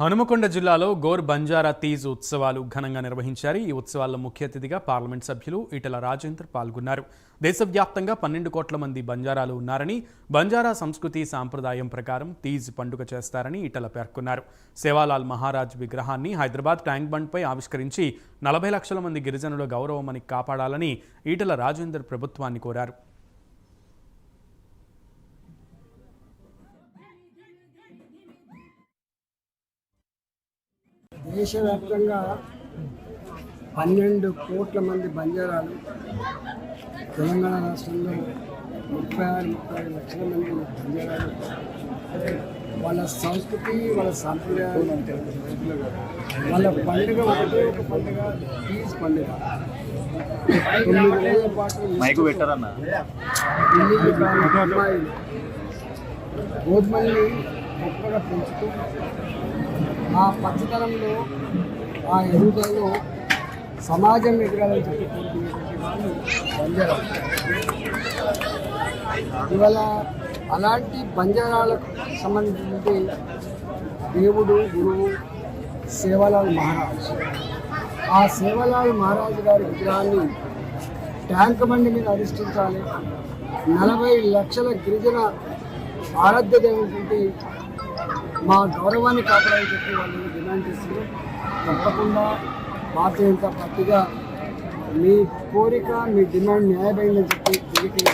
హనుమకొండ జిల్లాలో గోర్ బంజారా తీజ్ ఉత్సవాలు ఘనంగా నిర్వహించారు. ఈ ఉత్సవాల్లో ముఖ్య అతిథిగా పార్లమెంట్ సభ్యులు ఈటల రాజేందర్ పాల్గొన్నారు. దేశవ్యాప్తంగా పన్నెండు కోట్ల మంది బంజారాలు ఉన్నారని బంజారా సంస్కృతి సాంప్రదాయం ప్రకారం తీజ్ పండుగ చేస్తారని ఈటల పేర్కొన్నారు. సేవాలాల్ మహారాజ్ విగ్రహాన్ని హైదరాబాద్ ట్యాంక్ బండ్పై ఆవిష్కరించి నలభై లక్షల మంది గిరిజనుల గౌరవమని కాపాడాలని ఈటల రాజేందర్ ప్రభుత్వాన్ని కోరారు. దేశవ్యాప్తంగా పన్నెండు కోట్ల మంది బంజారాలు తెలంగాణ రాష్ట్రంలో ముప్పై ఆరు ముప్పై ఐదు లక్షల మంది బంజారాలు. వాళ్ళ సంస్కృతి వాళ్ళ సాంప్రదాయాలు వాళ్ళ పండుగ ఒకటే ఒక పండుగ తీజ్ పండుగ. తొమ్మిది రోజుల పాటు పెట్టరన్నా. అమ్మాయిలు గోధుమల్ని గొప్పగా పెంచుతూ ఆ పచ్చదనంలో ఆ ఎదుగుదలలో సమాజం ఎదగాలని చెప్పి కోరుకునేటువంటి వాళ్ళు ఇవాళ అలాంటి బంజారాలకు సంబంధించినటువంటి దేవుడు గురువు సేవలాల్ మహారాజ్. ఆ సేవలాల్ మహారాజు గారి విగ్రహాన్ని ట్యాంక్ బండి మీద అధిష్ఠించాలి. నలభై లక్షల గిరిజన ఆరాధ్య దేవుడి మా గౌరవాన్ని కాపాడాలని చెప్పి వాళ్ళు డిమాండ్ చేస్తున్నారు. తప్పకుండా భారతీయ జనతా పార్టీగా మీ కోరిక మీ డిమాండ్ న్యాయమైందని చెప్పి తిరిగి